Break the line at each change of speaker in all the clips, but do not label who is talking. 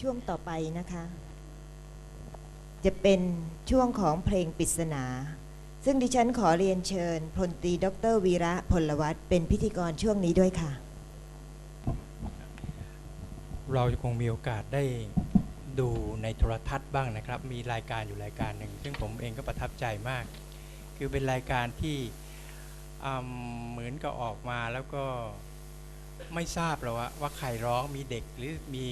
ช่วงต่อไปนะคะ จะเป็นช่วงของเพลงปริศนา ซึ่งดิฉันขอเรียนเชิญพลตรีดรวีระพลวัตเป็นพิธีกรช่วงนี้ด้วยค่ะ
เราคงมีโอกาสได้ดูในโทรทัศน์บ้างนะครับ มีรายการอยู่รายการหนึ่ง ซึ่งผมเองก็ประทับใจมาก คือเป็นรายการที่เหมือนกับออกมาแล้วก็ไม่ทราบหรอกว่าว่าใครร้องมีเด็กหรือมี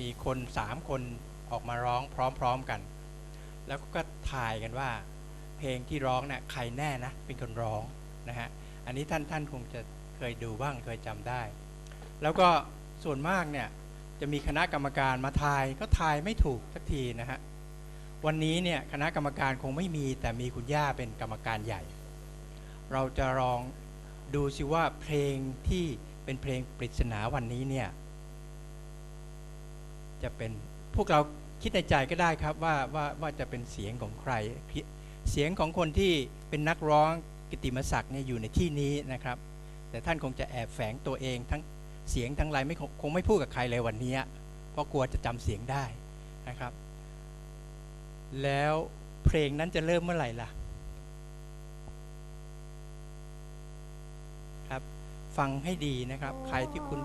มีคนสามคนออกมาร้องพร้อมๆกัน แล้วก็ถ่ายกันว่า เพลงที่ร้องเนี่ยใครแน่นะเป็นคนร้องนะฮะอันนี้ท่านท่านคงจะเคยดูบ้างเคยจำได้ แล้วก็ส่วนมากเนี่ยจะมีคณะกรรมการมาทายก็ทายไม่ถูกสักทีนะฮะวันนี้เนี่ยคณะกรรมการคงไม่มี แต่มีคุณย่าเป็นกรรมการใหญ่ เราจะลองดูสิว่าเพลงที่เป็นเพลงปริศนาวันนี้เนี่ย จะเป็นพวกเราคิดในใจก็ได้ครับว่าว่าว่าจะเป็นเสียงของใคร เสียงของคนที่เป็นนักร้องกิติมศักดิ์เนี่ยอยู่ในที่นี้นะครับ แต่ท่านคงจะแอบแฝงตัวเองทั้งเสียงทั้งไรไม่คงคงไม่พูดกับใครเลยวันนี้เพราะกลัวจะจำเสียงได้นะครับ แล้วเพลงนั้นจะเริ่มเมื่อไหร่ล่ะครับ ฟังให้ดีนะครับ ใครที่คุณ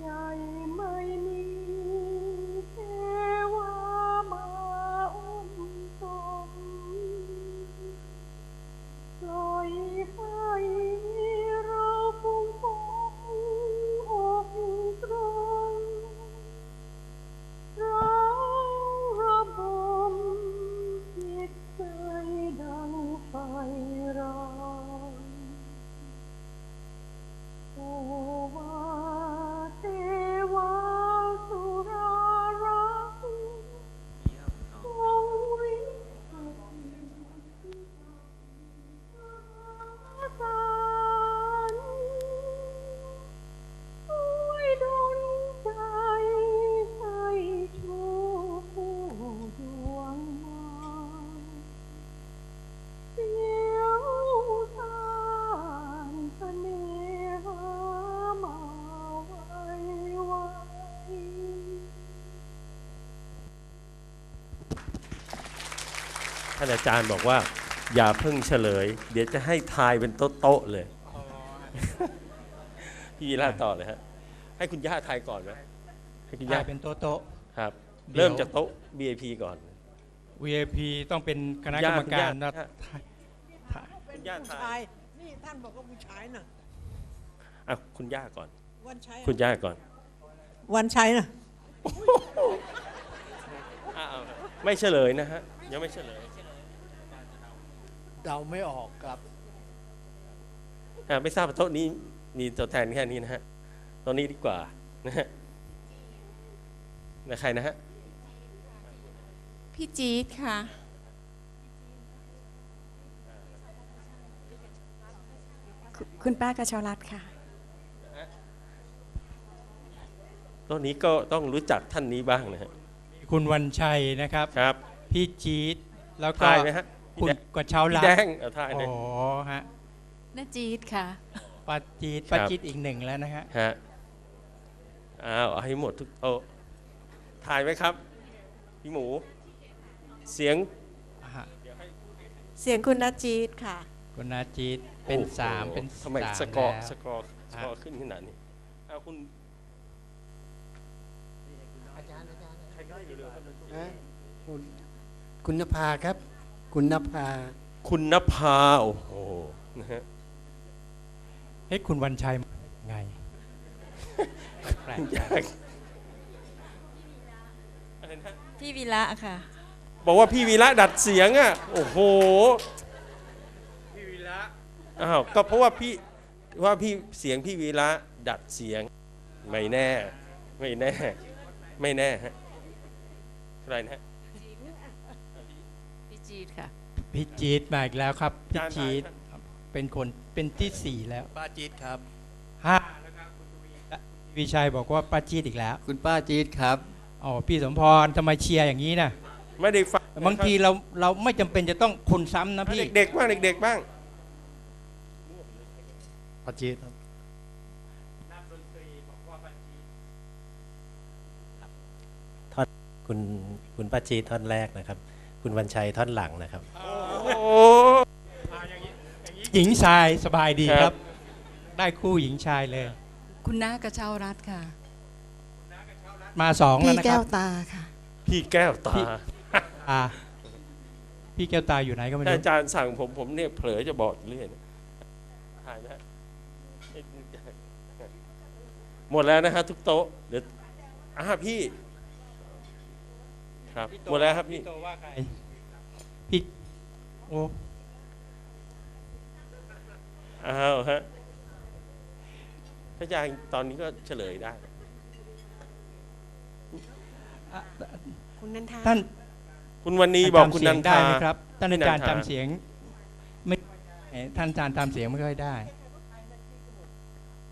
ให
ท่านอาจารย์บอกว่า อย่าเพิ่งเฉลย เดี๋ยวจะให้ทายเป็นโต๊ะๆเลย พี่วีระต่อเลยฮะ ให้คุณย่าทายก่อนไหมให้คุณ
ย่า
ย่า
เป็นโต๊ะโต๊ะ
ครับ
เดี๋ยว
เริ่มจากโต๊ะ VIP ก่อน
VIP ต้องเป็นคณะกรรมการ
ย่า
นะ
ย่า
ถ่าย
คุณย่า
ผู้
ทา
ชายยนี่ท่านบอกว่าผู้ชายน่ะ
อะคุณย่าก่อน
วันชัย
คุณย่าก่อน
วันชัยน่ะ
อะเอาไม่เฉลยนะฮะ ยังไม่เฉลย
เดาไม่ออกครับ
อะไม่ทราบว่าโต๊ะนี้มีตัวแทนแค่นี้นะฮะโต๊ะนี้ดีกว่านะฮะนะใครนะฮะ
พี่จี๊ดค่ะ คุณคุณป้ากระชอรัตน์ค่ะ
โต๊ะนี้ก็ต้องรู้จักท่านนี้บ้างนะฮะ
คุณวันชัยนะครับ
ครับ
พี่จี๊ดแล้วก็
ทายไหมฮะ
คุณกระเช้า
พี่
รั
แด
ต
งเอาทาย
โอ้
เลย
โหฮะ
น้าจี๊ดค่ะ
ป้าจี๊ด
ครั
ป้า
บ
จี๊ดอีกหนึ่งแล้วนะฮะ
ฮะอ้าวเอาให้หมดทุกโต๊ะถ่ายไหมครับ พี่หมู เสียง
ฮะ
เสียงคุณนัจจีดค่ะ
คุณนาจี๊ดเป็น
โอ้โห
สามเป็น
ทำไม
สาม
สกอร์
แล้ว
สกอร์สกอร์
ฮะ
ขึ้นขนาดนี้เอาคุณใครก็อยู่เร็วครับ
คุณคุณนภาครับ คุณนภา
คุณนภาโอ้โหนะฮะ
เฮ้ยคุณวันชัยมาไงแปลก
ยากอะไรนะ
พี่วีระค่ะ
พบอกว่าพี่วีระดัดเสียงอะโอ้โห พี่วีระอ้าวก็เพราะว่าพี่ว่าพี่เสียงพี่วีระดัดเสียงไม่แน่ ไม่แน่ ไม่แน่ฮะใครนะฮะ
พี่ จีดค่ะ
พี่จี๊ดมาอีกแล้วครับ พี่
จาน
จี๊ด
ถ่ายครับ
เป็นคนเป็นที่สี่แล้ว
ป้าจี๊ดครับ
ห้าแล้วครับคุณทวีและคุณวีชัยบอกว่าป้าจี๊ดอีกแล้ว
คุณป้าจี๊ดครับ
อ๋อ พี่สมพรทำไมเชียร์อย่างนี้นะ
ไม่ได้ฟัง
บางทีเราเราไม่จำเป็นจะต้องคนซ้ำนะพี่
เด็กๆบ้างเด็กๆบ้าง
ป้าจี๊ดครับ
คุณคุณป้าจีดท่อนแรกนะครับ คุณวันชัยท่อนหลังนะครับ
โอ้
หญิงชายสบายดี
ค
ค
รั
รับบได้คู่หญิงชายเลย
คุณน้ากระเช้ารัฐค่ะ
มาสองแล้ว
พี่
นะค
แก้
รับ
วตาค่ะ
พี่แก้วตา
พี่อ่าพี่แก้วตาอยู่ไหนก็ไม่
ถ้า
รู้
อาจารย์สั่งผมผมเนี่ยเผลอจะบอกอยู่เรื่อยนะถ่ายนะฮะหมดแล้วนะฮะทุกโต๊ะเดี๋ยวอ่าพี่ ครับหมดแล้วครับพี่
โตว่าใครพี่โอ้
อ้าวฮะพระอาจารย์ตอนนี้ก็เฉลยได้
คุณนันทา
ท่าน
คุณวันนี้บอกคุณนัน
จำเสียงได้
ทา
ไหมครับ ท่านอาจารย์
พี่นันทา
จำเสียงไม่เอ่อท่านอาจารย์จำเสียงไม่ค่อยได้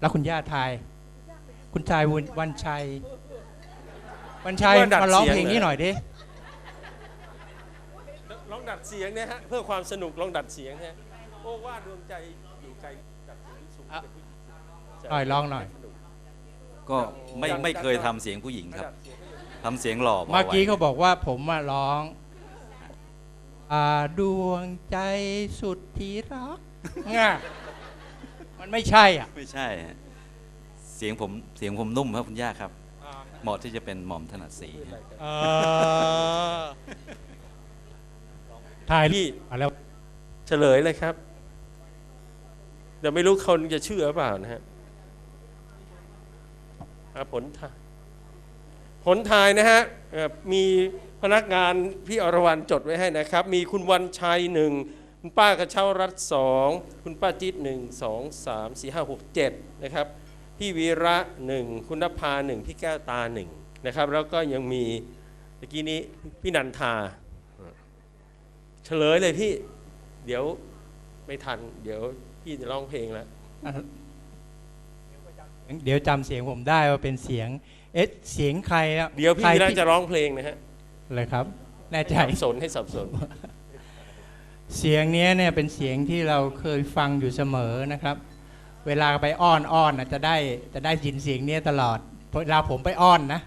แล้วคุณย่าทาย คุณชายวันวันชัย วันชัย
ว่าดัด
มาร้อง
เสียง
เพลงนี้
เหรอ
หน่อยดิ
ลองดัดเสียงเนี่ยฮะเพื่อความสนุกลองดัดเสียงฮะโอ้ว่าดวงใจอยู่ไกลดัดเสียงสูงเป็นผู้หญิง
หน่อยลองหน่อย
ก็ไม่
ดัง
ไม่เคย
ดัง
ทำเสียงผู้หญิงครับ
ดัดเสียงให้อยู่
ทำเสียงหล่อ
เมื่อกี้
ไว้
เขาบอกว่าผมมาร้องอ่าดวงใจสุดที่รักง่ะมันไม่ใช่อะ
ไม่ใช่ฮะเสียงผมเสียงผมนุ่มครับคุณย่าครับ เหมาะที่จะเป็นหม่อมถนัดสีฮะ
เออ ถ่าย
พี่
มาแล้ว
เฉลยเลยครับเดี๋ยวไม่รู้คนจะเชื่อหรือเปล่านะฮะอะผลทายผลทายนะฮะเอ่อมีพนักงานพี่อรวรรณจดไว้ให้นะครับ มีคุณวันชัยหนึ่งคุณป้ากระเช้ารัฐสองคุณป้าจิตหนึ่งสองสามสี่ห้าหกเจ็ดนะครับพี่วีระหนึ่งคุณนภาหนึ่งพี่แก้วตาหนึ่งนะครับ แล้วก็ยังมีเมื่อกี้นี้พี่นันทา เฉลยเลยพี่ เดี๋ยวไม่ทัน เดี๋ยวพี่จะร้องเพลงแล้ว
เดี๋ยวจำเสียงผมได้ว่าเป็นเสียง เอ๊ะเสียงใครอะ
เดี๋ยวพี่
ใคร
วีระ
ที่
จะร้องเพลงนะฮะ
เลยครับ แน่ใจ
สับสนให้สับสน
เสียงเนี้ยเนี่ยเป็นเสียงที่เราเคยฟังอยู่เสมอนะครับ เวลาไปอ้อนอ้อนน่ะจะได้จะได้ยินเสียงเนี้ยตลอดเวลาผมไปอ้อนนะ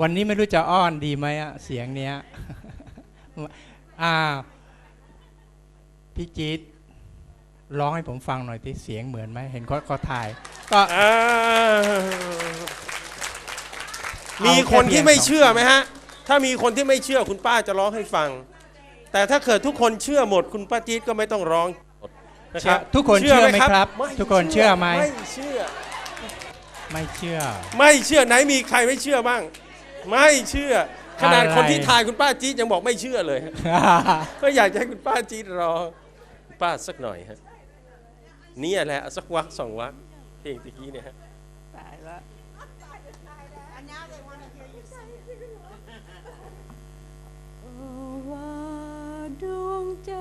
วันนี้ไม่รู้จะอ้อนดีไหมอะเสียงเนี้ย อ่าพี่จี๊ดร้องให้ผมฟังหน่อยที่เสียงเหมือนไหมเห็นเขาเขาถ่าย ก็
อ่า
เอา
มีคน
แค่เพียง
ที่ไม่
สอง
เชื่อไหมฮะ ถ้ามีคนที่ไม่เชื่อคุณป้าจะร้องให้ฟัง แต่ถ้าเกิดทุกคนเชื่อหมดคุณป้าจี๊ดก็ไม่ต้องร้องนะค
เชื่
รั
อบทุกคนเชื่อไหมครับ
ไม่
ทุกคนเชื่อไหม
ไม่เชื่อ
ไม่เชื่อ
ไม่เชื่อไหนมีใครไม่เชื่อบ้าง ไม่เชื่อ ขนาด
อะไร
คนที่ทายคุณป้าจี๊ดยังบอกไม่เชื่อเลยฮะก็อยากจะให้คุณป้าจี๊ดรอคุณป้าสักหน่อยฮะเนี่ยแหละสักวักสองวักเพลงตะกี้เนี่ยฮะ
ตายแล้ว
ว่าดวงใจ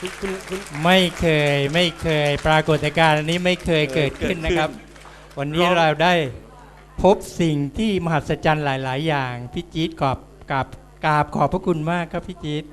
คุณคุณคุณ
ไม่เคยไม่เคยปรากฏการณ์อันนี้ไม่เคย
เออ
เกิดขึ้น
เกิดขึ้น
นะครับ วันนี้
ร้อง
เราได้พบสิ่งที่มหัศจรรย์หลาย ๆ อย่างพี่จี๊ดกอบกับกราบขอบพระคุณมากครับพี่จี๊ด